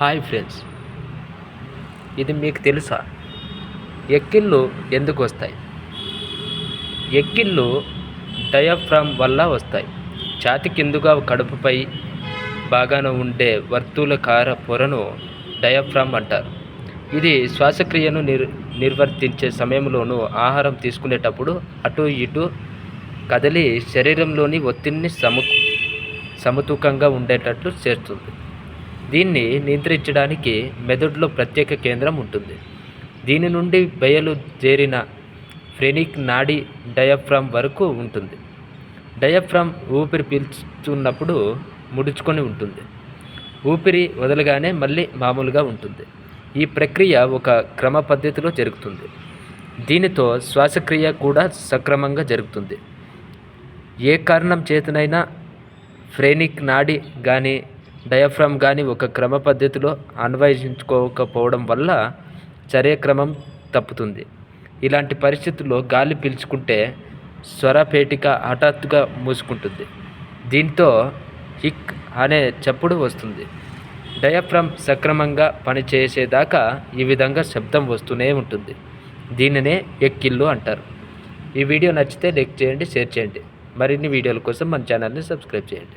Hi friends. ఇది మీకు తెలుసా? ఎక్కిళ్ళు ఎందుకు వస్తాయి? ఎక్కిళ్ళు డయాఫ్రామ్ వల్ల వస్తాయి. ఛాతి కిందుగా కడుపుపై బాగాన ఉండే వర్తులకార పొరను డయాఫ్రామ్ అంటారు. ఇది శ్వాసక్రియను నిర్ నిర్వర్తించే సమయంలోనూ ఆహారం తీసుకునేటప్పుడు అటు ఇటు కదిలి శరీరంలోని ఒత్తిడిని సమ సమతూకంగా ఉండేటట్లు చేస్తుంది. దీన్ని నియంత్రించడానికి మెదడులో ప్రత్యేక కేంద్రం ఉంటుంది. దీని నుండి బయలు చేరిన ఫ్రెనిక్ నాడి డయాఫ్రామ్ వరకు ఉంటుంది. డయాఫ్రామ్ ఊపిరి పీల్చున్నప్పుడు ముడుచుకొని ఉంటుంది. ఊపిరి వదలగానే మళ్ళీ మామూలుగా ఉంటుంది. ఈ ప్రక్రియ ఒక క్రమ పద్ధతిలో జరుగుతుంది. దీనితో శ్వాసక్రియ కూడా సక్రమంగా జరుగుతుంది. ఏ కారణం చేతనైనా ఫ్రెనిక్ నాడి కానీ డయాఫ్రామ్ కానీ ఒక క్రమ పద్ధతిలో అన్వయించుకోకపోవడం వల్ల చర్యక్రమం తప్పుతుంది. ఇలాంటి పరిస్థితుల్లో గాలి పీల్చుకుంటే స్వరపేటిక హఠాత్తుగా మూసుకుంటుంది. దీంతో హిక్ అనే చప్పుడు వస్తుంది. డయాఫ్రామ్ సక్రమంగా పనిచేసేదాకా ఈ విధంగా శబ్దం వస్తూనే ఉంటుంది. దీనినే ఎక్కిళ్ళు అంటారు. ఈ వీడియో నచ్చితే లైక్ చేయండి షేర్ చేయండి. మరిన్ని వీడియోల కోసం మన ఛానల్ని సబ్స్క్రైబ్ చేయండి.